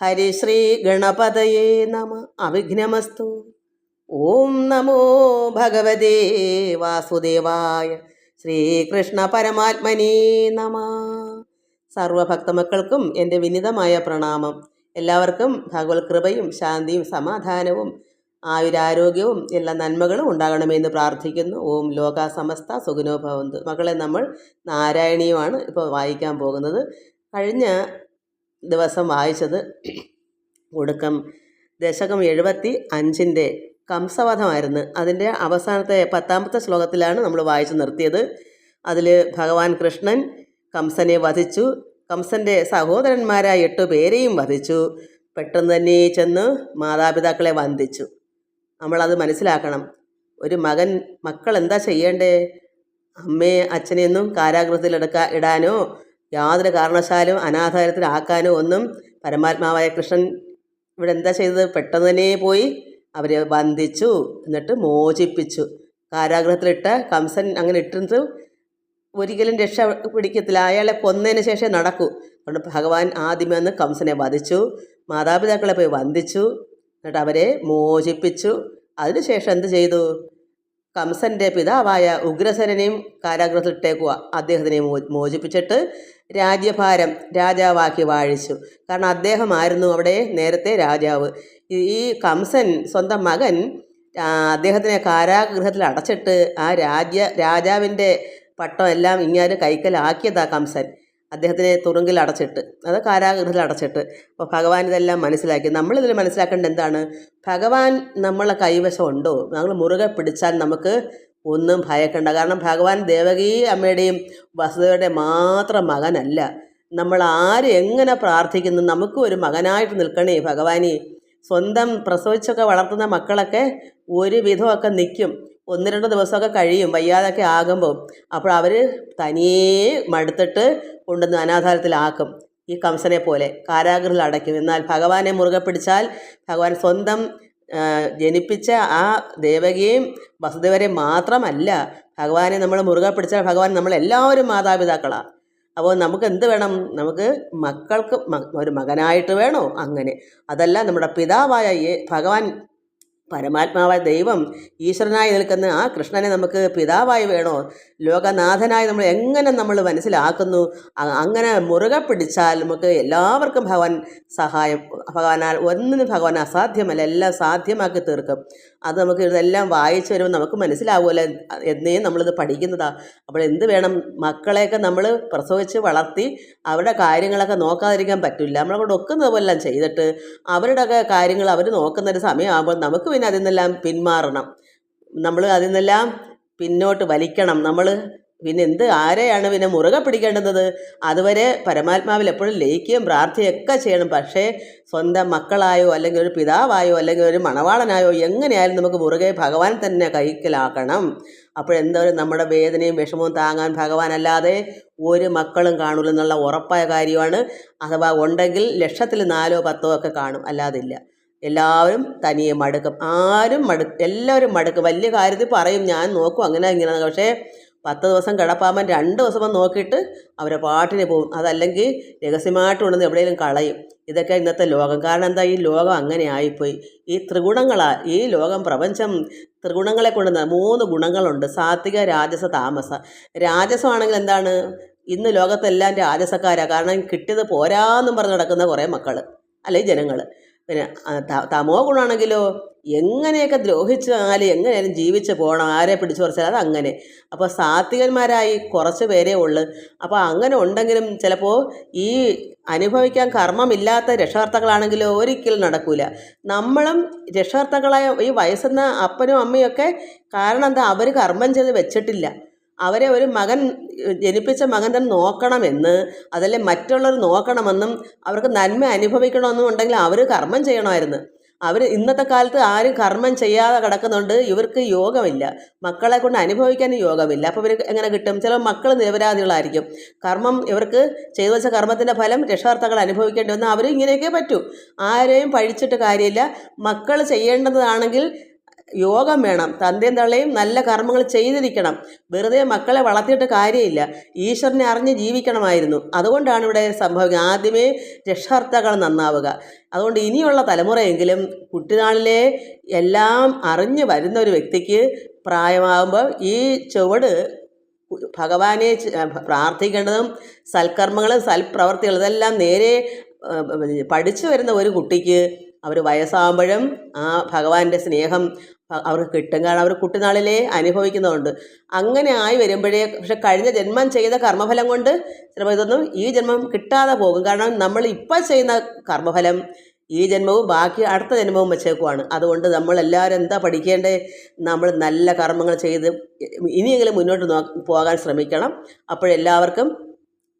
ഹരിശ്രീ ഗണപതയേ നമ. അവിഘ്നമസ്തു. ഓം നമോ ഭഗവതേ വാസുദേവായ ശ്രീകൃഷ്ണ പരമാത്മനേ നമ. സർവഭക്തമക്കൾക്കും എന്റെ വിനിതമായ പ്രണാമം. എല്ലാവർക്കും ഭഗവത് കൃപയും ശാന്തിയും സമാധാനവും ആയുരാരോഗ്യവും എല്ലാ നന്മകളും ഉണ്ടാകണമെന്ന് പ്രാർത്ഥിക്കുന്നു. ഓം ലോക സമസ്ത സുഖനോ ഭവന്തു. മക്കളെ നമ്മൾ നാരായണീയമാണ് ഇപ്പോൾ വായിക്കാൻ പോകുന്നത്. കഴിഞ്ഞ ദിവസം വായിച്ചത്. ഒടുക്കം ദശകം എഴുപത്തി അഞ്ചിന്റെ കംസവധമായിരുന്നു. അതിന്റെ അവസാനത്തെ പത്താമത്തെ ശ്ലോകത്തിലാണ് നമ്മൾ വായിച്ചു നിർത്തിയത്. അതിൽ ഭഗവാൻ കൃഷ്ണൻ കംസനെ വധിച്ചു. കംസന്റെ സഹോദരന്മാരായ എട്ട് പേരെയും വധിച്ചു. പെട്ടെന്ന് തന്നെ ചെന്ന് മാതാപിതാക്കളെ വന്ദിച്ചു. നമ്മളത് മനസ്സിലാക്കണം. ഒരു മകൻ മക്കൾ എന്താ ചെയ്യേണ്ടേ? അമ്മയെ അച്ഛനെയൊന്നും കാരാഗൃഹത്തിൽ എടുക്കാ ഇടാനോ? യാതൊരു കാരണവശാലും അനാഥാലയത്തിലാക്കാനോ ഒന്നും പരമാത്മാവായ കൃഷ്ണൻ ഇവിടെ എന്താ ചെയ്തത്? പെട്ടെന്ന് തന്നെ പോയി അവരെ ബന്ധിച്ചു എന്നിട്ട് മോചിപ്പിച്ചു. കാരാഗ്രഹത്തിലിട്ട കംസൻ അങ്ങനെ ഇട്ടിരുന്നത് ഒരിക്കലും രക്ഷ പിടിക്കത്തില്ല. അയാളെ കൊന്നതിന് ശേഷം നടക്കൂ. അതുകൊണ്ട് ഭഗവാൻ ആദ്യമേ ഒന്ന് കംസനെ വധിച്ചു മാതാപിതാക്കളെ പോയി വന്ദിച്ചു എന്നിട്ട് അവരെ മോചിപ്പിച്ചു. അതിനുശേഷം എന്ത് ചെയ്തു? കംസന്റെ പിതാവായ കാരാഗ്രഹത്തിൽ ഇട്ടേക്കുക അദ്ദേഹത്തിനെ മോചിപ്പിച്ചിട്ട് രാജ്യഭാരം രാജാവാക്കി വാഴിച്ചു. കാരണം അദ്ദേഹമായിരുന്നു അവിടെ നേരത്തെ രാജാവ്. ഈ കംസൻ സ്വന്തം മകൻ അദ്ദേഹത്തിനെ കാരാഗ്രഹത്തിൽ അടച്ചിട്ട് ആ രാജ്യ രാജാവിന്റെ പട്ടം എല്ലാം ഇങ്ങനെ കൈക്കലാക്കിയതാ കംസൻ. അദ്ദേഹത്തിനെ തുറുങ്കിൽ അടച്ചിട്ട് അത് കാരാഗൃഹത്തിൽ അടച്ചിട്ട്. അപ്പോൾ ഭഗവാൻ ഇതെല്ലാം മനസ്സിലാക്കി. നമ്മളിതിൽ മനസ്സിലാക്കേണ്ടത് എന്താണ്? ഭഗവാൻ നമ്മളെ കൈവശം ഉണ്ടോ? നമ്മൾ മുറുകെ പിടിച്ചാൽ നമുക്ക് ഒന്നും ഭയക്കണ്ട. കാരണം ഭഗവാൻ ദേവകി അമ്മയുടെയും വസുദേവയുടെ മാത്രം മകനല്ല. നമ്മൾ ആര് എങ്ങനെ പ്രാർത്ഥിക്കുന്നു? നമുക്കും ഒരു മകനായിട്ട് നിൽക്കണേ ഭഗവാനെ. സ്വന്തം പ്രസവിച്ചൊക്കെ വളർത്തുന്ന മക്കളൊക്കെ ഒരു വിധമൊക്കെ നിൽക്കും. ഒന്ന് രണ്ട് ദിവസമൊക്കെ കഴിയും വയ്യാതൊക്കെ ആകുമ്പോൾ അപ്പോൾ അവർ തനിയേ മടുത്തിട്ട് കൊണ്ടുവന്ന് അനാഥാലത്തിലാക്കും ഈ കംസനെ പോലെ കാരാഗ്രഹത്തിൽ അടയ്ക്കും. എന്നാൽ ഭഗവാനെ മുറുകെ പിടിച്ചാൽ ഭഗവാൻ സ്വന്തം ജനിപ്പിച്ച ആ ദേവകിയെയും വസുദേവരെയും മാത്രമല്ല ഭഗവാനെ നമ്മൾ മുറുകെ പിടിച്ചാൽ ഭഗവാൻ നമ്മളെല്ലാവരും മാതാപിതാക്കളാണ് അപ്പോൾ നമുക്ക് എന്ത് വേണം? നമുക്ക് മക്കൾക്ക് ഒരു മകനായിട്ട് വേണോ? അങ്ങനെ. അതല്ല നമ്മുടെ പിതാവായ ഭഗവാൻ പരമാത്മാവായ ദൈവം ഈശ്വരനായി നിൽക്കുന്ന ആ കൃഷ്ണനെ നമുക്ക് പിതാവായി വേണോ? ലോകനാഥനായി നമ്മൾ എങ്ങനെ നമ്മൾ മനസ്സിലാക്കുന്നു? അങ്ങനെ മുറുകെ പിടിച്ചാൽ നമുക്ക് എല്ലാവർക്കും ഭഗവാൻ സഹായം ഭഗവാനാൽ ഒന്നിനും ഭഗവാൻ അസാധ്യമല്ല എല്ലാം സാധ്യമാക്കി തീർക്കും. അത് നമുക്ക് ഇതെല്ലാം വായിച്ചു വരുമ്പോൾ നമുക്ക് മനസ്സിലാവുമല്ലോ. എന്നേ നമ്മളിത് പഠിക്കുന്നതാ. അപ്പോൾ എന്ത് വേണം? മക്കളെയൊക്കെ നമ്മൾ പ്രസവിച്ച് വളർത്തി അവരുടെ കാര്യങ്ങളൊക്കെ നോക്കാതിരിക്കാൻ പറ്റില്ല. നമ്മളവിടെ ഒക്കുന്നത് പോലെല്ലാം ചെയ്തിട്ട് അവരുടെയൊക്കെ കാര്യങ്ങൾ അവർ നോക്കുന്നൊരു സമയമാകുമ്പോൾ നമുക്ക് പിന്നെ അതിൽ നിന്നെല്ലാം പിന്മാറണം. നമ്മൾ അതിൽ നിന്നെല്ലാം പിന്നോട്ട് വലിക്കണം. നമ്മൾ പിന്നെ എന്ത് ആരെയാണ് പിന്നെ മുറുകെ പിടിക്കേണ്ടുന്നത്? അതുവരെ പരമാത്മാവിൽ എപ്പോഴും ലയിക്കുകയും പ്രാർത്ഥിക്കുകയൊക്കെ ചെയ്യണം. പക്ഷേ സ്വന്തം മക്കളായോ അല്ലെങ്കിൽ ഒരു പിതാവായോ അല്ലെങ്കിൽ ഒരു മണവാളനായോ എങ്ങനെയായാലും നമുക്ക് മുറുകെ ഭഗവാൻ തന്നെ കൈക്കലാക്കണം. അപ്പോഴെന്തോ നമ്മുടെ വേദനയും വിഷമവും താങ്ങാൻ ഭഗവാനല്ലാതെ ഒരു മക്കളും കാണുള്ളൂ എന്നുള്ള ഉറപ്പായ കാര്യമാണ്. അഥവാ ഉണ്ടെങ്കിൽ ലക്ഷത്തിൽ നാലോ പത്തോ ഒക്കെ കാണും. അല്ലാതില്ല. എല്ലാവരും തനിയെ മടുക്കും. ആരും മടു എല്ലാവരും മടുക്കും. വലിയ കാര്യത്തിൽ പറയും ഞാൻ നോക്കും അങ്ങനെ ഇങ്ങനെ പക്ഷേ പത്ത് ദിവസം കിടപ്പാമ്പൻ രണ്ട് ദിവസം നോക്കിയിട്ട് അവരെ പാട്ടിന് പോകും. അതല്ലെങ്കിൽ രഹസ്യമായിട്ട് കൊണ്ടുവന്ന് എവിടെയെങ്കിലും കളയും. ഇതൊക്കെ ഇന്നത്തെ ലോകം. കാരണം എന്താ? ഈ ലോകം അങ്ങനെ ആയിപ്പോയി. ഈ ത്രിഗുണങ്ങളാ ഈ ലോകം പ്രപഞ്ചം ത്രിഗുണങ്ങളെ കൊണ്ടുവന്ന മൂന്ന് ഗുണങ്ങളുണ്ട്. സാത്വിക രാജസ താമസ. രാജസമാണെങ്കിൽ എന്താണ്? ഇന്ന് ലോകത്തെല്ലാം രാജസക്കാരാണ് കാരണം കിട്ടിയത് പോരാന്നും പറഞ്ഞ് നടക്കുന്ന കുറേ മക്കൾ അല്ലെങ്കിൽ ജനങ്ങൾ പിന്നെ തമോ ഗുണമാണെങ്കിലോ എങ്ങനെയൊക്കെ ദ്രോഹിച്ചാലും എങ്ങനെയാലും ജീവിച്ച് പോകണം. ആരെ പിടിച്ചു കുറച്ചാൽ അത് അങ്ങനെ അപ്പോൾ സാത്വികന്മാരായി കുറച്ച് പേരേ ഉള്ളു. അപ്പോൾ അങ്ങനെ ഉണ്ടെങ്കിലും ചിലപ്പോൾ ഈ അനുഭവിക്കാൻ കർമ്മമില്ലാത്ത രക്ഷകർത്താക്കളാണെങ്കിലോ ഒരിക്കലും നടക്കൂല. നമ്മളും രക്ഷകർത്താക്കളായ ഈ വയസ്സെന്ന അപ്പനും അമ്മയൊക്കെ കാരണം എന്താ? അവർ കർമ്മം ചെയ്ത് വെച്ചിട്ടില്ല. അവരെ ഒരു മകൻ ജനിപ്പിച്ച മകൻ തന്നെ നോക്കണമെന്ന് അതല്ലേ മറ്റുള്ളവർ നോക്കണമെന്നും അവർക്ക് നന്മ അനുഭവിക്കണമെന്നും ഉണ്ടെങ്കിൽ അവർ കർമ്മം ചെയ്യണമായിരുന്നു. അവർ ഇന്നത്തെ കാലത്ത് ആരും കർമ്മം ചെയ്യാതെ കിടക്കുന്നുണ്ട് ഇവർക്ക് യോഗമില്ല. മക്കളെ കൊണ്ട് അനുഭവിക്കാൻ യോഗമില്ല. അപ്പോൾ ഇവർക്ക് എങ്ങനെ കിട്ടും? ചില മക്കൾ നിരപരാധികളായിരിക്കും. കർമ്മം ഇവർക്ക് ചെയ്തു വെച്ച കർമ്മത്തിന്റെ ഫലം രക്ഷകർത്താക്കൾ അനുഭവിക്കേണ്ടി വന്നാൽ അവർ ഇങ്ങനെയൊക്കെ പറ്റൂ. ആരെയും പഴിച്ചിട്ട് കാര്യമില്ല. മക്കൾ ചെയ്യേണ്ടതാണെങ്കിൽ യോഗം വേണം. തന്തയും തള്ളയും നല്ല കർമ്മങ്ങൾ ചെയ്തിരിക്കണം. വെറുതെ മക്കളെ വളർത്തിയിട്ട് കാര്യമില്ല. ഈശ്വരനെ അറിഞ്ഞ് ജീവിക്കണമായിരുന്നു. അതുകൊണ്ടാണ് ഇവിടെ സംഭവിക്കുന്നത് ആദ്യമേ രക്ഷകർത്താക്കൾ നന്നാവുക. അതുകൊണ്ട് ഇനിയുള്ള തലമുറയെങ്കിലും കുട്ടിനാളിലെ എല്ലാം അറിഞ്ഞ് വരുന്ന ഒരു വ്യക്തിക്ക് പ്രായമാകുമ്പോൾ ഈ ചുവട് ഭഗവാനെ പ്രാർത്ഥിക്കേണ്ടതും സൽക്കർമ്മങ്ങളും സൽപ്രവർത്തികളും ഇതെല്ലാം നേരെ പഠിച്ചു വരുന്ന ഒരു കുട്ടിക്ക് അവർ വയസ്സാകുമ്പോഴും ആ ഭഗവാന്റെ സ്നേഹം അവർക്ക് കിട്ടും. കാരണം അവർ കുട്ടിനാളിലെ അനുഭവിക്കുന്നതുകൊണ്ട് അങ്ങനെ ആയി വരുമ്പോഴേ പക്ഷെ കഴിഞ്ഞ ജന്മം ചെയ്ത കർമ്മഫലം കൊണ്ട് ചിലപ്പോൾ ഇതൊന്നും ഈ ജന്മം കിട്ടാതെ പോകും. കാരണം നമ്മൾ ഇപ്പം ചെയ്യുന്ന കർമ്മഫലം ഈ ജന്മവും ബാക്കി അടുത്ത ജന്മവും വെച്ചേക്കുവാണ്. അതുകൊണ്ട് നമ്മളെല്ലാവരും എന്താ പഠിക്കേണ്ടത് നമ്മൾ നല്ല കർമ്മങ്ങൾ ചെയ്ത് ഇനിയെങ്കിലും മുന്നോട്ട് നോ പോകാൻ ശ്രമിക്കണം. അപ്പോഴെല്ലാവർക്കും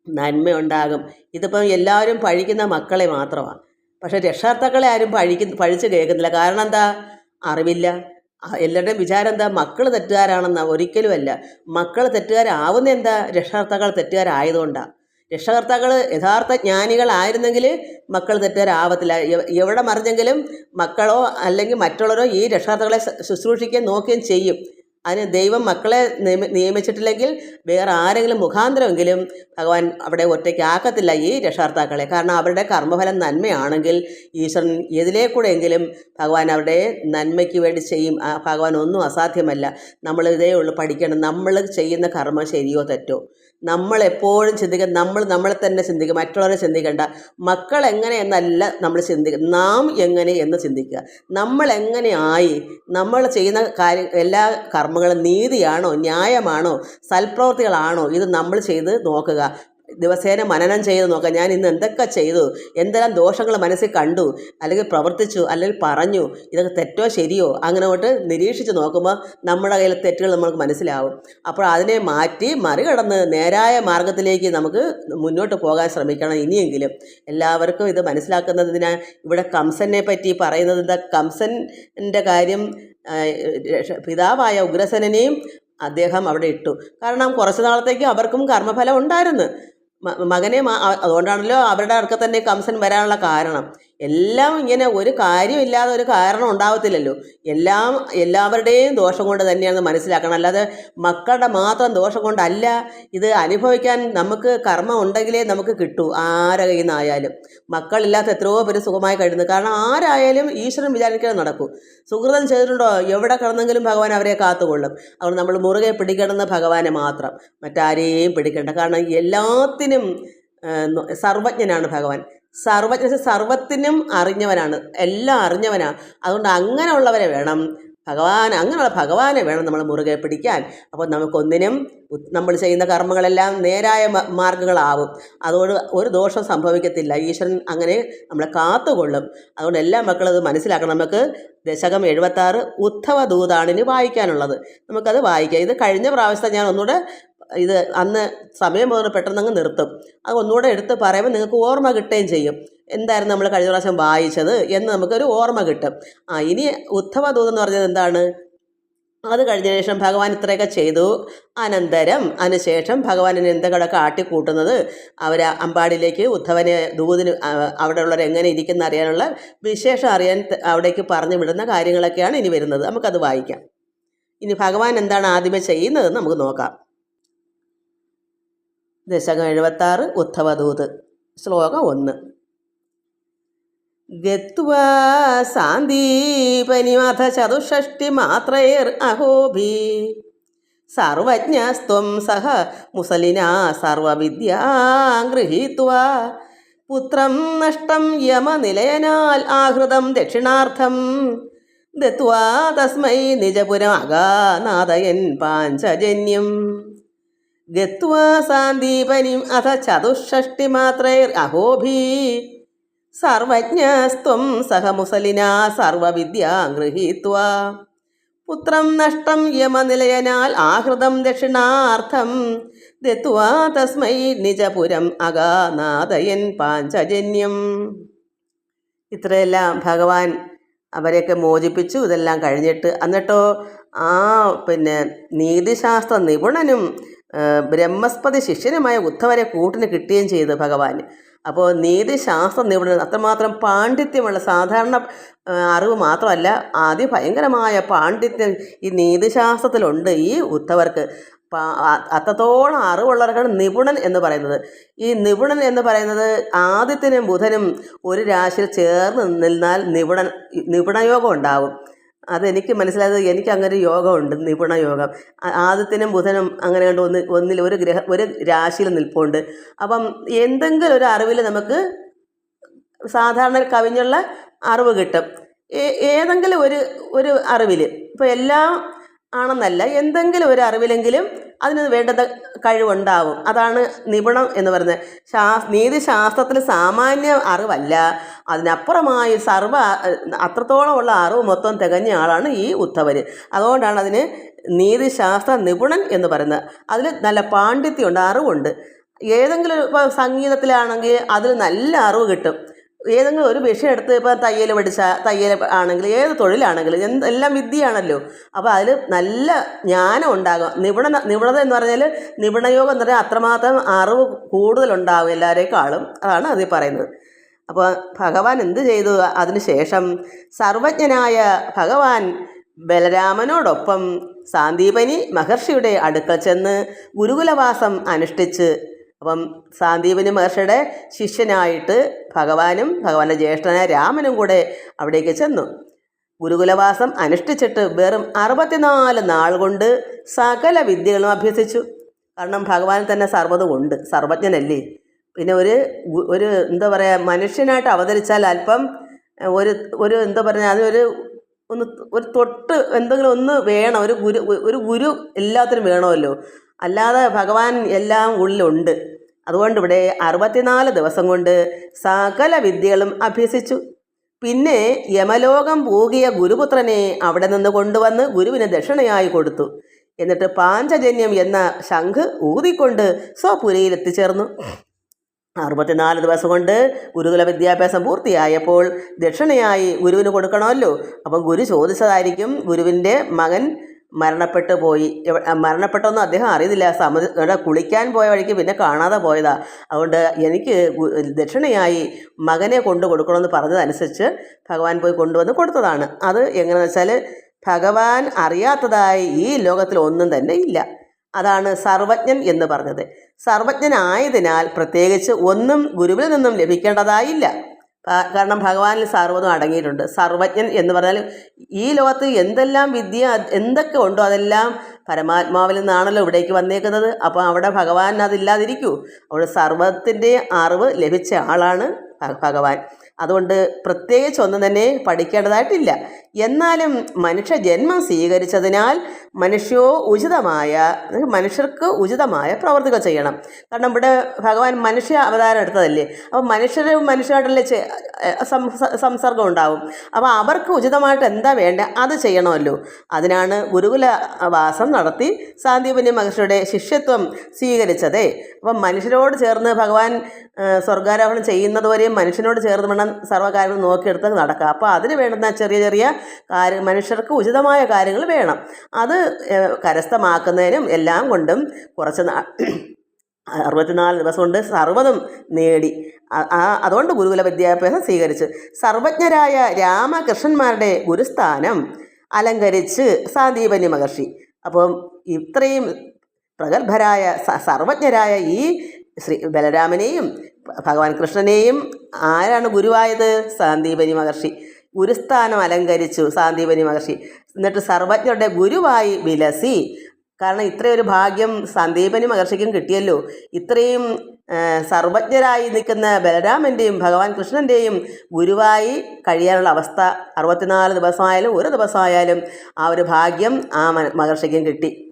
നന്മയുണ്ടാകും. ഇതിപ്പം എല്ലാവരും പഴിക്കുന്ന മക്കളെ മാത്രമാണ്. പക്ഷേ രക്ഷാർത്താക്കളെ ആരും പഴിക്കുന്ന പഴിച്ച് കേൾക്കുന്നില്ല. കാരണം എന്താ? അറിവില്ല. എല്ലാവരുടെയും വിചാരം എന്താ? മക്കൾ തെറ്റുകാരാണെന്നാ? ഒരിക്കലുമല്ല. മക്കൾ തെറ്റുകാരാവുന്ന എന്താ? രക്ഷകർത്താക്കൾ തെറ്റുകാരായതുകൊണ്ടാണ് രക്ഷകർത്താക്കൾ യഥാർത്ഥ ജ്ഞാനികളായിരുന്നെങ്കിൽ മക്കൾ തെറ്റുകാരാവത്തില്ല. എവിടെ മറിഞ്ഞെങ്കിലും മക്കളോ അല്ലെങ്കിൽ മറ്റുള്ളവരോ ഈ രക്ഷകർത്താക്കളെ ശുശ്രൂഷിക്കുകയും നോക്കുകയും ചെയ്യും. അതിന് ദൈവം മക്കളെ നിയമി- നിയമിച്ചിട്ടില്ലെങ്കിൽ വേറെ ആരെങ്കിലും മുഖാന്തരമെങ്കിലും ഭഗവാൻ അവിടെ ഒറ്റയ്ക്കാക്കത്തില്ല ഈ രക്ഷാർത്താക്കളെ. കാരണം അവരുടെ കർമ്മഫലം നന്മയാണെങ്കിൽ ഈശ്വരൻ എതിലേക്കൂടെയെങ്കിലും ഭഗവാൻ അവരുടെ നന്മയ്ക്ക് വേണ്ടി ചെയ്യും. ഭഗവാൻ ഒന്നും അസാധ്യമല്ല. നമ്മൾ ഇതേ ഉള്ളൂ പഠിക്കണം. നമ്മൾ ചെയ്യുന്ന കർമ്മം ശരിയോ തെറ്റോ? നമ്മൾ എപ്പോഴും ചിന്തിക്കുക നമ്മൾ നമ്മളെ തന്നെ ചിന്തിക്കുക മറ്റുള്ളവരെ ചിന്തിക്കേണ്ട. മക്കൾ എങ്ങനെ എന്നല്ല നമ്മൾ ചിന്തിക്കുക നാം എങ്ങനെ എന്ന് ചിന്തിക്കുക നമ്മൾ എങ്ങനെയായി നമ്മൾ ചെയ്യുന്ന കാര്യം എല്ലാ കർമ്മങ്ങളും നീതിയാണോ ന്യായമാണോ സൽപ്രവൃത്തികളാണോ ഇത് നമ്മൾ ചെയ്ത് നോക്കുക. ദിവസേന മനനം ചെയ്ത് നോക്കാം. ഞാൻ ഇന്ന് എന്തൊക്കെ ചെയ്തു? എന്തെല്ലാം ദോഷങ്ങൾ മനസ്സിൽ കണ്ടു? അല്ലെങ്കിൽ പ്രവർത്തിച്ചു? അല്ലെങ്കിൽ പറഞ്ഞു? ഇതൊക്കെ തെറ്റോ ശരിയോ? അങ്ങനെ തൊട്ട് നിരീക്ഷിച്ച് നോക്കുമ്പോൾ നമ്മുടെ കയ്യിൽ തെറ്റുകൾ നമുക്ക് മനസ്സിലാവും. അപ്പോൾ അതിനെ മാറ്റി മറികടന്ന് നേരായ മാർഗത്തിലേക്ക് നമുക്ക് മുന്നോട്ട് പോകാൻ ശ്രമിക്കണം ഇനിയെങ്കിലും. എല്ലാവർക്കും ഇത് മനസ്സിലാക്കുന്നതിന് ഇവിടെ കംസനെ പറ്റി പറയുന്നത് എന്താ? കംസന്റെ കാര്യം പിതാവായ ഉഗ്രസനെയും അദ്ദേഹം അവിടെ ഇട്ടു. കാരണം കുറച്ച് നാളത്തേക്ക് അവർക്കും കർമ്മഫലം ഉണ്ടായിരുന്നു. മകനെ അതുകൊണ്ടാണല്ലോ അവരുടെ അടുക്കൽ തന്നെ കംസൻ വരാനുള്ള കാരണം. എല്ലാം ഇങ്ങനെ ഒരു കാര്യമില്ലാതെ ഒരു കാരണം ഉണ്ടാവത്തില്ലല്ലോ. എല്ലാം എല്ലാവരുടെയും ദോഷം കൊണ്ട് തന്നെയാണ് മനസ്സിലാക്കണം. അല്ലാതെ മക്കളുടെ മാത്രം ദോഷം കൊണ്ടല്ല ഇത് അനുഭവിക്കാൻ നമുക്ക് കർമ്മം ഉണ്ടെങ്കിലേ നമുക്ക് കിട്ടൂ ആരെ കയ്യിൽ നിന്നായാലും. മക്കളില്ലാത്ത എത്രയോ പേര് സുഖമായി കഴിയുന്നു. കാരണം ആരായാലും ഈശ്വരൻ വിചാരിക്കാതെ നടക്കൂ. സുഹൃതം ചെയ്തിട്ടുണ്ടോ? എവിടെ കിടന്നെങ്കിലും ഭഗവാൻ അവരെ കാത്തുകൊള്ളും. അതുകൊണ്ട് നമ്മൾ മുറുകെ പിടിക്കണമെന്ന് ഭഗവാനെ മാത്രം. മറ്റാരെയും പിടിക്കേണ്ട. കാരണം എല്ലാത്തിനും സർവജ്ഞനാണ് ഭഗവാൻ. സർവജ്ഞ സർവത്തിനും അറിഞ്ഞവനാണ്. എല്ലാം അറിഞ്ഞവനാണ് അതുകൊണ്ട് അങ്ങനെയുള്ളവരെ വേണം. ഭഗവാൻ അങ്ങനെയുള്ള ഭഗവാനെ വേണം നമ്മൾ മുറുകെ പിടിക്കാൻ. അപ്പോൾ നമുക്കൊന്നിനും നമ്മൾ ചെയ്യുന്ന കർമ്മങ്ങളെല്ലാം നേരായ മാർഗങ്ങളാവും അതുകൊണ്ട് ഒരു ദോഷം സംഭവിക്കത്തില്ല. ഈശ്വരൻ അങ്ങനെ നമ്മളെ കാത്തുകൊള്ളും. അതുകൊണ്ട് എല്ലാ മക്കളും അത് മനസ്സിലാക്കണം. നമുക്ക് ദശകം എഴുപത്താറ് ഉദ്ധവ ദൂതാണിന് വായിക്കാനുള്ളത്. നമുക്കത് വായിക്കാം. ഇത് കഴിഞ്ഞ പ്രാവശ്യത്തെ ഞാൻ ഒന്നുകൂടെ ഇത് അന്ന് സമയം പോകുന്ന പെട്ടെന്ന് അങ്ങ് നിർത്തും. അത് ഒന്നുകൂടെ എടുത്ത് പറയുമ്പോൾ നിങ്ങൾക്ക് ഓർമ്മ കിട്ടുകയും ചെയ്യും. എന്തായിരുന്നു നമ്മൾ കഴിഞ്ഞ പ്രാവശ്യം വായിച്ചത് എന്ന് നമുക്കൊരു ഓർമ്മ കിട്ടും. ആ ഇനി ഉദ്ധവദൂത് എന്ന് പറഞ്ഞത് എന്താണ്? അത് കഴിഞ്ഞ ശേഷം ഭഗവാൻ ഇത്രയൊക്കെ ചെയ്തു. അനന്തരം അതിനുശേഷം ഭഗവാനിന് എന്തൊക്കെയൊക്കെ ആട്ടിക്കൂട്ടുന്നത് അവർ അമ്പാടിയിലേക്ക് ഉദ്ധവനെ ദൂതിന് അവിടെയുള്ളവർ എങ്ങനെ ഇരിക്കുന്ന അറിയാനുള്ള വിശേഷം അറിയാൻ അവിടേക്ക് പറഞ്ഞു വിടുന്ന കാര്യങ്ങളൊക്കെയാണ് ഇനി വരുന്നത്. നമുക്കത് വായിക്കാം. ഇനി ഭഗവാൻ എന്താണ് ആദ്യമേ ചെയ്യുന്നതെന്ന് നമുക്ക് നോക്കാം. ദശകം എഴുപത്താറ് ഉദ്ധവദൂത്. ശ്ലോകം ഒന്ന്. ഗത്വാ സാന്ദീപനിമഥ മാത്രയർ മാത്രൈർ അഹോഭി. സർവജ്ഞസ്ത്വം സഹ മുസലിന സർവവിദ്യാം ഗൃഹീത്വാ. പുത്രം നഷ്ടം യമനിലയനാൽ ആഹൃതം ദക്ഷിണാർത്ഥം. ദത്വാ തസ്മൈ നിജപുരം അഗാനാദയൻ പാഞ്ചജന്യം. ഗത്വാ സാന്ദീപനിം അഥ ചതുഷ്ഷഷ്ടിമാത്രൈർ അഹോഭി. സർവജ്ഞസ്ത്വം സഹ മുസലിനാ സർവവിദ്യാം ഗൃഹീത്വ. പുത്രം നഷ്ടം യമനിലയനാൽ ആഹൃതം ദക്ഷിണാർത്ഥം. ദത്വാ തസ്മൈ നിജപുരം അഗാനാദയൻ പാഞ്ചജന്യം. ഇത്രയെല്ലാം ഭഗവാൻ അവരെയൊക്കെ മോചിപ്പിച്ചു. ഇതെല്ലാം കഴിഞ്ഞിട്ട് എന്നിട്ടോ ആ പിന്നെ നീതിശാസ്ത്ര നിപുണനും ബ്രഹ്മസ്പതി ശിഷ്യനുമായ ഉദ്ധവരെ കൂട്ടിന് കിട്ടുകയും ചെയ്തു ഭഗവാൻ അപ്പോൾ നീതിശാസ്ത്ര നിപുണൻ അത്രമാത്രം പാണ്ഡിത്യമുള്ള സാധാരണ അറിവ് മാത്രമല്ല അതിഭയങ്കരമായ പാണ്ഡിത്യം ഈ നീതിശാസ്ത്രത്തിലുണ്ട് ഈ ഉദ്ധവർക്ക് അത്രത്തോളം അറിവുള്ളവർക്കാണ് നിപുണൻ എന്ന് പറയുന്നത്. ഈ നിപുണൻ എന്ന് പറയുന്നത് ആദിത്യനും ബുധനും ഒരു രാശിയിൽ ചേർന്ന് നിന്നാൽ നിപുണൻ നിപുണയോഗം ഉണ്ടാവും അതെനിക്ക് മനസ്സിലായത് എനിക്ക് അങ്ങനെ യോഗമുണ്ട് നിപുണ യോഗം ആദ്യത്തിനും ബുധനും അങ്ങനെ കണ്ട് ഒന്ന് ഒന്നിൽ ഒരു ഗ്രഹ ഒരു രാശിയിൽ നിൽപ്പുണ്ട്. അപ്പം എന്തെങ്കിലും ഒരു അറിവിൽ നമുക്ക് സാധാരണ കവിഞ്ഞുള്ള അറിവ് കിട്ടും. ഏതെങ്കിലും ഒരു ഒരു അറിവിൽ ഇപ്പോൾ എല്ലാം ആണെന്നല്ല എന്തെങ്കിലും ഒരു അറിവിലെങ്കിലും അതിന് വേണ്ടത് കഴിവുണ്ടാവും. അതാണ് നിപുണം എന്ന് പറയുന്നത്. ശാ നീതിശാസ്ത്രത്തിൽ സാമാന്യ അറിവല്ല. അതിനപ്പുറമായി സർവ അത്രത്തോളമുള്ള അറിവ് മൊത്തം തികഞ്ഞ ആളാണ് ഈ ഉദ്ധവർ അതുകൊണ്ടാണ് അതിന് നീതിശാസ്ത്ര നിപുണൻ എന്ന് പറയുന്നത്. അതിൽ നല്ല പാണ്ഡിത്യമുണ്ട് അറിവുണ്ട്. ഏതെങ്കിലും ഇപ്പോൾ സംഗീതത്തിലാണെങ്കിൽ അതിൽ നല്ല അറിവ് കിട്ടും. ഏതെങ്കിലും ഒരു വിഷയം എടുത്ത് ഇപ്പോൾ തയ്യൽ പഠിച്ച തയ്യൽ ആണെങ്കിൽ ഏത് തൊഴിലാണെങ്കിലും എന്ത് എല്ലാം വിദ്യയാണല്ലോ. അപ്പോൾ അതിൽ നല്ല ജ്ഞാനം ഉണ്ടാകും. നിപുണ നിപുണത എന്ന് പറഞ്ഞാൽ നിപുണയോഗം എന്ന് പറഞ്ഞാൽ അത്രമാത്രം അറിവ് കൂടുതലുണ്ടാകും എല്ലാവരേക്കാളും അതാണ് അതിൽ പറയുന്നത്. അപ്പോൾ ഭഗവാൻ എന്ത് ചെയ്തു? അതിനുശേഷം സർവജ്ഞനായ ഭഗവാൻ ബലരാമനോടൊപ്പം സാന്ദീപനി മഹർഷിയുടെ അടുക്കൽ ചെന്ന് ഗുരുകുലവാസം അനുഷ്ഠിച്ച് അപ്പം സാന്ദീപനി മഹർഷിയുടെ ശിഷ്യനായിട്ട് ഭഗവാനും ഭഗവാന്റെ ജ്യേഷ്ഠനായ രാമനും കൂടെ അവിടേക്ക് ചെന്നു. ഗുരുകുലവാസം അനുഷ്ഠിച്ചിട്ട് വെറും അറുപത്തിനാല് നാൾ കൊണ്ട് സകല വിദ്യകളും അഭ്യസിച്ചു. കാരണം ഭഗവാൻ തന്നെ സർവതും ഉണ്ട് സർവജ്ഞനല്ലേ? പിന്നെ ഒരു ഒരു എന്താ പറയുക മനുഷ്യനായിട്ട് അവതരിച്ചാൽ അല്പം ഒരു ഒരു എന്താ പറയുക അതിനൊരു ഒന്ന് ഒരു തൊട്ട് എന്തെങ്കിലും ഒന്ന് വേണം ഒരു ഗുരു ഒരു ഗുരു എല്ലാത്തിനും വേണമല്ലോ. അല്ലാതെ ഭഗവാൻ എല്ലാം ഉള്ളിലുണ്ട്. അതുകൊണ്ട് ഇവിടെ അറുപത്തിനാല് ദിവസം കൊണ്ട് സകല വിദ്യകളും അഭ്യസിച്ചു. പിന്നെ യമലോകം പൂകിയ ഗുരുപുത്രനെ അവിടെ നിന്ന് കൊണ്ടുവന്ന് ഗുരുവിന് ദക്ഷിണയായി കൊടുത്തു. എന്നിട്ട് പാഞ്ചജന്യം എന്ന ശംഖ് ഊതിക്കൊണ്ട് സ്വപുരയിൽ എത്തിച്ചേർന്നു. അറുപത്തിനാല് ദിവസം കൊണ്ട് ഗുരുകുല വിദ്യാഭ്യാസം പൂർത്തിയായപ്പോൾ ദക്ഷിണയായി ഗുരുവിന് കൊടുക്കണമല്ലോ. അപ്പം ഗുരു ചോദിച്ചതായിരിക്കും ഗുരുവിന്റെ മകൻ മരണപ്പെട്ടു പോയി. മരണപ്പെട്ടൊന്നും അദ്ദേഹം അറിയുന്നില്ല. സമുദ്ര കുളിക്കാൻ പോയ വഴിക്ക് പിന്നെ കാണാതെ പോയതാ. അതുകൊണ്ട് എനിക്ക് ദക്ഷിണയായി മകനെ കൊണ്ടു കൊടുക്കണമെന്ന് പറഞ്ഞതനുസരിച്ച് ഭഗവാൻ പോയി കൊണ്ടുവന്ന് കൊടുത്തതാണ്. അത് എങ്ങനെയെന്ന് വെച്ചാൽ ഭഗവാൻ അറിയാത്തതായി ഈ ലോകത്തിൽ ഒന്നും തന്നെ ഇല്ല. അതാണ് സർവജ്ഞൻ എന്ന് പറഞ്ഞത്. സർവജ്ഞനായതിനാൽ പ്രത്യേകിച്ച് ഒന്നും ഗുരുവിൽ നിന്നും ലഭിക്കേണ്ടതായില്ല. കാരണം ഭഗവാനിൽ സർവതും അടങ്ങിയിട്ടുണ്ട്. സർവജ്ഞൻ എന്ന് പറഞ്ഞാൽ ഈ ലോകത്ത് എന്തെല്ലാം വിദ്യ എന്തൊക്കെ ഉണ്ടോ അതെല്ലാം പരമാത്മാവിൽ നിന്നാണല്ലോ ഇവിടേക്ക് വന്നേക്കുന്നത്. അപ്പോൾ അവിടെ ഭഗവാൻ അതില്ലാതിരിക്കൂ. അവിടെ സർവത്തിന്റെ അറിവ് ലഭിച്ച ആളാണ് ഭഗവാൻ. അതുകൊണ്ട് പ്രത്യേകിച്ച് ഒന്നും തന്നെ പഠിക്കേണ്ടതായിട്ടില്ല. എന്നാലും മനുഷ്യ ജന്മം സ്വീകരിച്ചതിനാൽ മനുഷ്യോ ഉചിതമായ മനുഷ്യർക്ക് ഉചിതമായ പ്രവർത്തികൾ ചെയ്യണം. കാരണം ഇവിടെ ഭഗവാൻ മനുഷ്യ അവതാരം എടുത്തതല്ലേ? അപ്പോൾ മനുഷ്യരും മനുഷ്യരായിട്ടല്ലേ സംസർഗം ഉണ്ടാവും. അപ്പോൾ അവർക്ക് ഉചിതമായിട്ട് എന്താ വേണ്ട? അത് ചെയ്യണമല്ലോ. അതിനാണ് ഗുരുകുല വാസം നടത്തി സാന്ദീപനി മഹർഷിയുടെ ശിഷ്യത്വം സ്വീകരിച്ചതേ. അപ്പം മനുഷ്യരോട് ചേർന്ന് ഭഗവാൻ സ്വർഗാരോഹണം ചെയ്യുന്നതുവരെയും മനുഷ്യനോട് ചേർന്ന് വേണം സർവകാര്യങ്ങൾ നോക്കിയെടുത്ത് നടക്കുക. അപ്പോൾ അതിന് വേണ്ടുന്ന ചെറിയ ചെറിയ കാര്യ മനുഷ്യർക്ക് ഉചിതമായ കാര്യങ്ങൾ വേണം. അത് കരസ്ഥമാക്കുന്നതിനും എല്ലാം കൊണ്ടും കുറച്ച് അറുപത്തിനാല് ദിവസം കൊണ്ട് സർവതും നേടി. അതുകൊണ്ട് ഗുരുകുല വിദ്യാഭ്യാസം സ്വീകരിച്ച്. സർവജ്ഞരായ രാമകൃഷ്ണന്മാരുടെ ഗുരുസ്ഥാനം അലങ്കരിച്ച് സാന്ദീപനി മഹർഷി. അപ്പം ഇത്രയും പ്രഗത്ഭരായ സർവജ്ഞരായ ഈ ശ്രീ ബലരാമനെയും ഭഗവാൻ കൃഷ്ണനെയും ആരാണ് ഗുരുവായത്? സാന്ദീപനി മഹർഷി. ഗുരുസ്ഥാനം അലങ്കരിച്ചു സാന്ദീപനി മഹർഷി. എന്നിട്ട് സർവജ്ഞരുടെ ഗുരുവായി വിലസി. കാരണം ഇത്രയൊരു ഭാഗ്യം സന്ദീപനി മഹർഷിക്കും കിട്ടിയല്ലോ. ഇത്രയും സർവജ്ഞരായി നിൽക്കുന്ന ബലരാമന്റെയും ഭഗവാൻ കൃഷ്ണന്റെയും ഗുരുവായി കഴിയാനുള്ള അവസ്ഥ അറുപത്തിനാല് ദിവസമായാലും ഒരു ദിവസമായാലും ആ ഒരു ഭാഗ്യം ആ മഹർഷിക്കും കിട്ടി.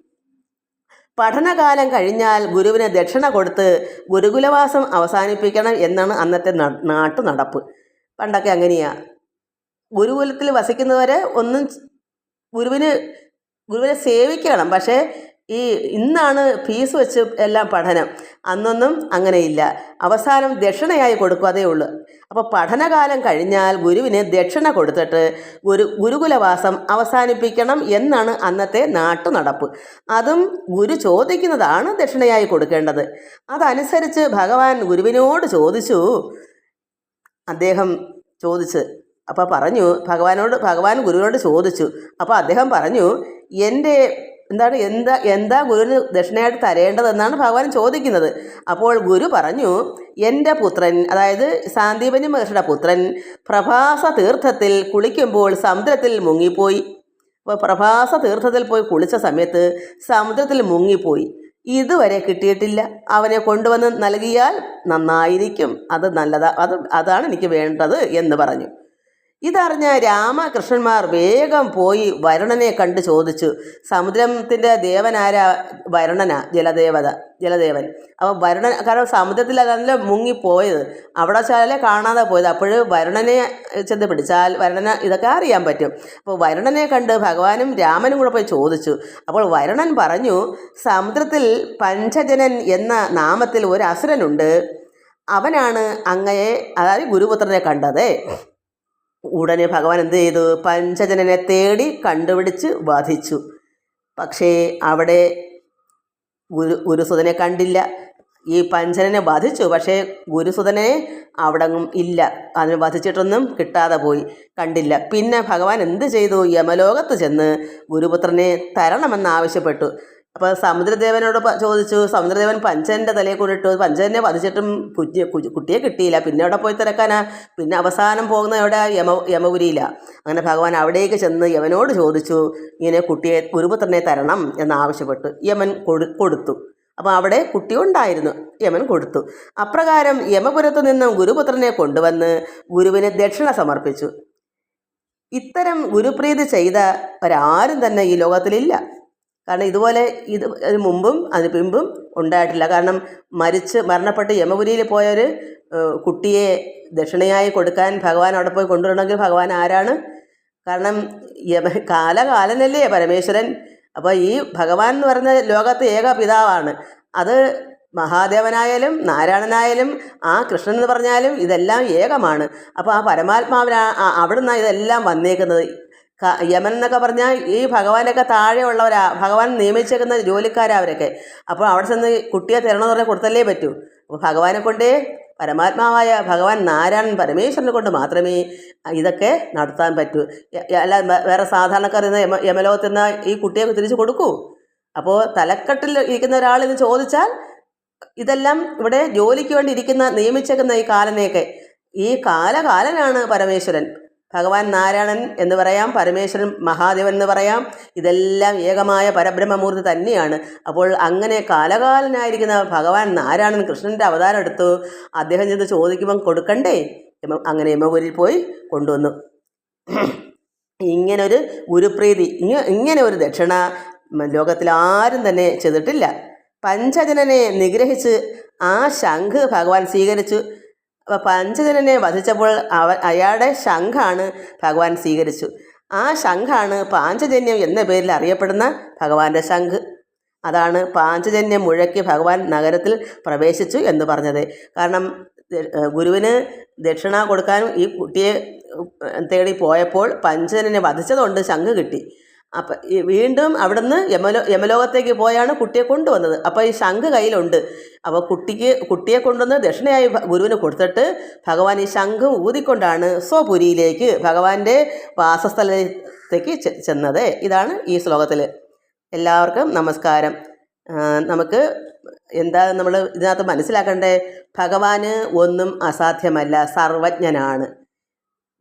പഠനകാലം കഴിഞ്ഞാൽ ഗുരുവിന് ദക്ഷിണ കൊടുത്ത് ഗുരുകുലവാസം അവസാനിപ്പിക്കണം എന്നാണ് അന്നത്തെ നാട്ടു നടപ്പ്. പണ്ടൊക്കെ അങ്ങനെയാ. ഗുരുകുലത്തിൽ വസിക്കുന്നവരെ ഒന്നും ഗുരുവിന് ഗുരുവിനെ സേവിക്കണം. പക്ഷേ ഈ ഇന്നാണ് ഫീസ് വെച്ച് എല്ലാം പഠനം. അന്നൊന്നും അങ്ങനെയില്ല. അവസാനം ദക്ഷിണയായി കൊടുക്കാതേ ഉള്ളൂ. അപ്പോൾ പഠനകാലം കഴിഞ്ഞാൽ ഗുരുവിന് ദക്ഷിണ കൊടുത്തിട്ട് ഗുരു ഗുരുകുലവാസം അവസാനിപ്പിക്കണം എന്നാണ് അന്നത്തെ നാട്ടു നടപ്പ് അതും ഗുരു ചോദിക്കുന്നതാണ് ദക്ഷിണയായി കൊടുക്കേണ്ടത്. അതനുസരിച്ച് ഭഗവാൻ ഗുരുവിനോട് ചോദിച്ചു. അദ്ദേഹം ചോദിച്ച് അപ്പോൾ പറഞ്ഞു ഭഗവാനോട് ഭഗവാൻ ഗുരുവിനോട് ചോദിച്ചു. അപ്പോൾ അദ്ദേഹം പറഞ്ഞു എന്റെ എന്താണ് എന്താ എന്താ ഗുരുവിന് ദക്ഷിണയായിട്ട് തരേണ്ടതെന്നാണ് ഭഗവാൻ ചോദിക്കുന്നത്. അപ്പോൾ ഗുരു പറഞ്ഞു എന്റെ പുത്രൻ അതായത് സാന്ദീപനി മഹർഷിയുടെ പുത്രൻ പ്രഭാസ തീർത്ഥത്തിൽ കുളിക്കുമ്പോൾ സമുദ്രത്തിൽ മുങ്ങിപ്പോയി. അപ്പോൾ പ്രഭാസ തീർത്ഥത്തിൽ പോയി കുളിച്ച സമയത്ത് സമുദ്രത്തിൽ മുങ്ങിപ്പോയി. ഇതുവരെ കിട്ടിയിട്ടില്ല. അവനെ കൊണ്ടുവന്ന് നൽകിയാൽ നന്നായിരിക്കും. അത് നല്ലതാ അത് അതാണ് എനിക്ക് വേണ്ടത് എന്ന് പറഞ്ഞു. ഇതറിഞ്ഞ രാമകൃഷ്ണന്മാർ വേഗം പോയി വരുണനെ കണ്ട് ചോദിച്ചു സമുദ്രത്തിന്റെ ദേവനാര വരുണന? ജലദേവത ജലദേവൻ. അപ്പോൾ വരുണൻ കാരണം സമുദ്രത്തിൽ അതല്ല മുങ്ങിപ്പോയത്. അവിടെ വെച്ചാലേ കാണാതെ പോയത്. അപ്പോൾ വരുണനെ ചെന്ന് പിടിച്ചാൽ വരുണന ഇതൊക്കെ അറിയാൻ പറ്റും. അപ്പോൾ വരുണനെ കണ്ട് ഭഗവാനും രാമനും കൂടെ പോയി ചോദിച്ചു. അപ്പോൾ വരുണൻ പറഞ്ഞു സമുദ്രത്തിൽ പഞ്ചജനൻ എന്ന നാമത്തിൽ ഒരു അസുരനുണ്ട്. അവനാണ് അങ്ങയെ അതായത് ഗുരുപുത്രനെ കണ്ടത്. ഉടനെ ഭഗവാൻ എന്ത് ചെയ്തു? പഞ്ചജനനെ തേടി കണ്ടുപിടിച്ച് വധിച്ചു. പക്ഷേ അവിടെ ഗുരു ഗുരുസുതനെ കണ്ടില്ല. ഈ പഞ്ചനനെ വധിച്ചു. പക്ഷേ ഗുരുസുതനെ അവിടെങ്ങും ഇല്ല. അതിന് വധിച്ചിട്ടൊന്നും കിട്ടാതെ പോയി. കണ്ടില്ല. പിന്നെ ഭഗവാൻ എന്ത് ചെയ്തു? യമലോകത്ത് ചെന്ന് ഗുരുപുത്രനെ തരണമെന്ന് ആവശ്യപ്പെട്ടു. അപ്പോൾ സമുദ്രദേവനോട് ചോദിച്ചു സമുദ്രദേവൻ പഞ്ചന്റെ തലയെ കൊണ്ടിട്ടു പഞ്ചനെ വധിച്ചിട്ടും കുഞ്ഞ് കുട്ടിയെ കിട്ടിയില്ല. പിന്നെ അവിടെ പോയി തിരക്കാനാ? പിന്നെ അവസാനം പോകുന്ന എവിടെ? യമ യമപുരിയിലാണ് അങ്ങനെ ഭഗവാൻ അവിടേക്ക് ചെന്ന് യമനോട് ചോദിച്ചു ഇങ്ങനെ കുട്ടിയെ ഗുരുപുത്രനെ തരണം എന്നാവശ്യപ്പെട്ടു യമൻ കൊടു കൊടുത്തു. അപ്പോൾ അവിടെ കുട്ടി ഉണ്ടായിരുന്നു യമൻ കൊടുത്തു. അപ്രകാരം യമപുരത്തു നിന്നും ഗുരുപുത്രനെ കൊണ്ടുവന്ന് ഗുരുവിന് ദക്ഷിണ സമർപ്പിച്ചു. ഇത്തരം ഗുരുപ്രീതി ചെയ്ത ഒരാരും തന്നെ ഈ ലോകത്തിലില്ല. കാരണം ഇതുപോലെ ഇത് ഇതിന് മുമ്പും അതിന് പിമ്പും ഉണ്ടായിട്ടില്ല. കാരണം മരിച്ച് മരണപ്പെട്ട് യമപുരിയിൽ പോയൊരു കുട്ടിയെ ദക്ഷിണയായി കൊടുക്കാൻ ഭഗവാൻ അവിടെ പോയി കൊണ്ടുവരണമെങ്കിൽ ഭഗവാൻ ആരാണ്? കാരണം യമ കാലകാലനല്ലേ പരമേശ്വരൻ. അപ്പോൾ ഈ ഭഗവാൻ എന്ന് പറയുന്ന ലോകത്തെ ഏക പിതാവാണ്. അത് മഹാദേവനായാലും നാരായണനായാലും ആ കൃഷ്ണൻ എന്ന് പറഞ്ഞാലും ഇതെല്ലാം ഏകമാണ്. അപ്പോൾ ആ പരമാത്മാവിനാ അവിടുന്ന് ഇതെല്ലാം വന്നേക്കുന്നത്. യമൻ എന്നൊക്കെ പറഞ്ഞാൽ ഈ ഭഗവാനൊക്കെ താഴെയുള്ളവരാ. ഭഗവാൻ നിയമിച്ചേക്കുന്ന ജോലിക്കാരാ അവരൊക്കെ. അപ്പോൾ അവിടെ ചെന്ന് കുട്ടിയെ തരണമെന്ന് പറഞ്ഞാൽ കൊടുത്തല്ലേ പറ്റൂ. അപ്പോൾ ഭഗവാനെ കൊണ്ടേ പരമാത്മാവായ ഭഗവാൻ നാരായണൻ പരമേശ്വരനെ കൊണ്ട് മാത്രമേ ഇതൊക്കെ നടത്താൻ പറ്റൂ. അല്ല വേറെ സാധാരണക്കാർ ഇന്ന് യമ യമലോകത്തിൽ നിന്ന് ഈ കുട്ടിയെ തിരിച്ചു കൊടുക്കൂ. അപ്പോൾ തലക്കെട്ടിൽ ഇരിക്കുന്ന ഒരാൾ ഇത് ചോദിച്ചാൽ ഇതെല്ലാം ഇവിടെ ജോലിക്ക് വേണ്ടി ഇരിക്കുന്ന നിയമിച്ചേക്കുന്ന ഈ കാലനെയൊക്കെ. ഈ കാലകാലനാണ് പരമേശ്വരൻ. ഭഗവാൻ നാരായണൻ എന്ന് പറയാം പരമേശ്വരൻ മഹാദേവൻ എന്ന് പറയാം. ഇതെല്ലാം ഏകമായ പരബ്രഹ്മമൂർത്തി തന്നെയാണ്. അപ്പോൾ അങ്ങനെ കാലകാലനായിരിക്കുന്ന ഭഗവാൻ നാരായണൻ കൃഷ്ണന്റെ അവതാരം എടുത്തു. അദ്ദേഹം ചെന്ന് ചോദിക്കുമ്പം കൊടുക്കണ്ടേ? അങ്ങനെ യമപുരിൽ പോയി കൊണ്ടുവന്നു. ഇങ്ങനൊരു ഗുരുപ്രീതി ഇങ്ങ ഇങ്ങനെ ഒരു ദക്ഷിണ ലോകത്തിൽ ആരും തന്നെ ചെയ്തിട്ടില്ല. പഞ്ചജനനെ നിഗ്രഹിച്ച് ആ ശംഖ് ഭഗവാൻ സ്വീകരിച്ചു. അപ്പോൾ പഞ്ചജനനെ വധിച്ചപ്പോൾ അവ അയാളുടെ ശംഖാണ് ഭഗവാൻ സ്വീകരിച്ചു. ആ ശംഖാണ് പാഞ്ചജന്യം എന്ന പേരിൽ അറിയപ്പെടുന്ന ഭഗവാന്റെ ശംഖ്. അതാണ് പാഞ്ചജന്യം മുഴക്കി ഭഗവാൻ നഗരത്തിൽ പ്രവേശിച്ചു എന്ന് പറഞ്ഞത്. കാരണം ഗുരുവിന് ദക്ഷിണ കൊടുക്കാനും ഈ കുട്ടിയെ തേടി പോയപ്പോൾ പഞ്ചജനെ വധിച്ചതുകൊണ്ട് ശംഖ് കിട്ടി. അപ്പം വീണ്ടും അവിടുന്ന് യമലോ യമലോകത്തേക്ക് പോയാണ് കുട്ടിയെ കൊണ്ടുവന്നത്. അപ്പോൾ ഈ ശംഖ് കയ്യിലുണ്ട്. അപ്പോൾ കുട്ടിക്ക് കുട്ടിയെ കൊണ്ടുവന്ന് ദക്ഷിണയായി ഗുരുവിന് കൊടുത്തിട്ട് ഭഗവാൻ ഈ ശംഖും ഊതിക്കൊണ്ടാണ് സ്വപുരിയിലേക്ക് ഭഗവാന്റെ വാസസ്ഥലത്തേക്ക് ചെന്നത്. ഇതാണ് ഈ ശ്ലോകത്തിൽ എല്ലാവർക്കും നമസ്കാരം. നമുക്ക് എന്താ നമ്മൾ ഇതിനകത്ത് മനസ്സിലാക്കണ്ടേ ഭഗവാന് ഒന്നും അസാധ്യമല്ല. സർവജ്ഞനാണ്.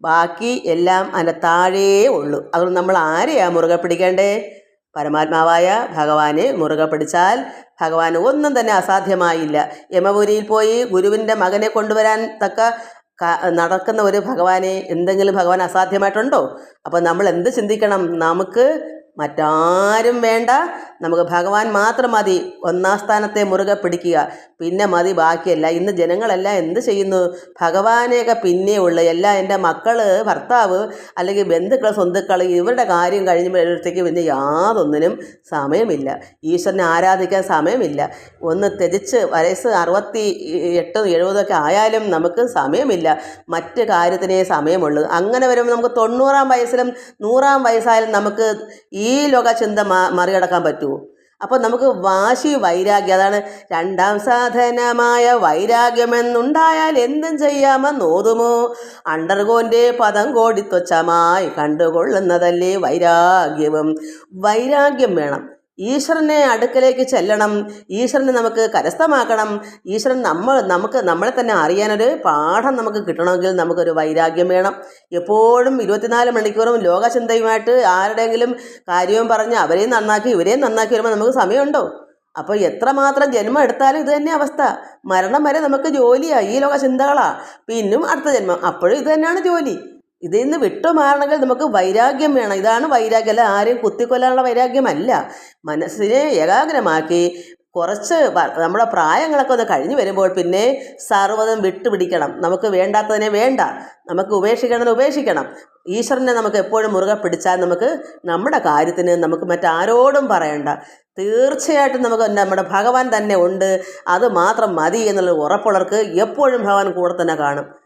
ബാക്കി എല്ലാം അതിന്റെ താഴേ ഉള്ളൂ. അതുകൊണ്ട് നമ്മൾ ആരെയാണ് മുറുകെ പിടിക്കേണ്ടേ? പരമാത്മാവായ ഭഗവാനെ മുറുകെ പിടിച്ചാൽ ഭഗവാന് ഒന്നും തന്നെ അസാധ്യമായില്ല. യമപുരിയിൽ പോയി ഗുരുവിന്റെ മകനെ കൊണ്ടുവരാൻ തക്ക നടക്കുന്ന ഒരു ഭഗവാനെ എന്തെങ്കിലും ഭഗവാൻ അസാധ്യമായിട്ടുണ്ടോ? അപ്പോൾ നമ്മൾ എന്ത് ചിന്തിക്കണം? നമുക്ക് മറ്റാരും വേണ്ട. നമുക്ക് ഭഗവാൻ മാത്രം മതി. ഒന്നാം സ്ഥാനത്തെ മുറുകെ പിടിക്കുക. പിന്നെ മതി ബാക്കിയല്ല. ഇന്ന് ജനങ്ങളെല്ലാം എന്ത് ചെയ്യുന്നു? ഭഗവാനെയൊക്കെ പിന്നെ ഉള്ളു. എല്ലാ എന്റെ മക്കൾ ഭർത്താവ് അല്ലെങ്കിൽ ബന്ധുക്കൾ സ്വന്തക്കൾ ഇവരുടെ കാര്യം കഴിഞ്ഞപ്പോഴത്തേക്ക് പിന്നെ യാതൊന്നിനും സമയമില്ല. ഈശ്വരനെ ആരാധിക്കാൻ സമയമില്ല. ഒന്ന് തെജിച്ച് വയസ്സ് അറുപത്തി എട്ടും എഴുപതൊക്കെ ആയാലും നമുക്ക് സമയമില്ല. മറ്റ് കാര്യത്തിനേ സമയമുള്ളൂ. അങ്ങനെ വരുമ്പോൾ നമുക്ക് തൊണ്ണൂറാം വയസ്സിലും നൂറാം വയസ്സായാലും നമുക്ക് ഈ ലോക ചിന്ത മാ മറികടക്കാൻ പറ്റുമോ അപ്പോൾ നമുക്ക് വാശി വൈരാഗ്യം അതാണ് രണ്ടാം സാധനമായ വൈരാഗ്യമെന്നുണ്ടായാൽ എന്തും ചെയ്യാമെന്നോതുമോ അണ്ടർഗോന്റെ പദം കോടിത്വച്ചമായി കണ്ടുകൊള്ളുന്നതല്ലേ വൈരാഗ്യവും. വൈരാഗ്യം വേണം. ഈശ്വരനെ അടുക്കലേക്ക് ചെല്ലണം. ഈശ്വരനെ നമുക്ക് കരസ്ഥമാക്കണം. ഈശ്വരൻ നമ്മൾ നമുക്ക് നമ്മളെ തന്നെ അറിയാനൊരു പാഠം നമുക്ക് കിട്ടണമെങ്കിൽ നമുക്കൊരു വൈരാഗ്യം വേണം. എപ്പോഴും ഇരുപത്തിനാല് മണിക്കൂറും ലോകചിന്തയുമായിട്ട് ആരുടെയെങ്കിലും കാര്യവും പറഞ്ഞ് അവരെയും നന്നാക്കി ഇവരെയും നന്നാക്കി വരുമ്പോൾ നമുക്ക് സമയമുണ്ടോ? അപ്പോൾ എത്രമാത്രം ജന്മം എടുത്താലും ഇത് തന്നെ അവസ്ഥ. മരണം വരെ നമുക്ക് ജോലിയാണ് ഈ ലോക ചിന്തകളാണ് പിന്നും അടുത്ത ജന്മം. അപ്പോഴും ഇത് തന്നെയാണ് ജോലി. ഇതിൽ നിന്ന് വിട്ടുമാറണമെങ്കിൽ നമുക്ക് വൈരാഗ്യം വേണം. ഇതാണ് വൈരാഗ്യം. അല്ല ആരെയും കുത്തിക്കൊല്ലാനുള്ള വൈരാഗ്യമല്ല. മനസ്സിനെ ഏകാഗ്രമാക്കി കുറച്ച് നമ്മുടെ പ്രായങ്ങളൊക്കെ ഒന്ന് കഴിഞ്ഞു വരുമ്പോൾ പിന്നെ സർവതം വിട്ടുപിടിക്കണം. നമുക്ക് വേണ്ടാത്തതിനെ വേണ്ട. നമുക്ക് ഉപേക്ഷിക്കണമെന്ന് ഉപേക്ഷിക്കണം. ഈശ്വരനെ നമുക്ക് എപ്പോഴും മുറുകെ പിടിച്ചാൽ നമുക്ക് നമ്മുടെ കാര്യത്തിന് നമുക്ക് മറ്റാരോടും പറയണ്ട. തീർച്ചയായിട്ടും നമുക്ക് നമ്മുടെ ഭഗവാൻ തന്നെ ഉണ്ട്. അത് മാത്രം മതി എന്നുള്ള ഉറപ്പുള്ളവർക്ക് എപ്പോഴും ഭഗവാൻ കൂടെ തന്നെ കാണും.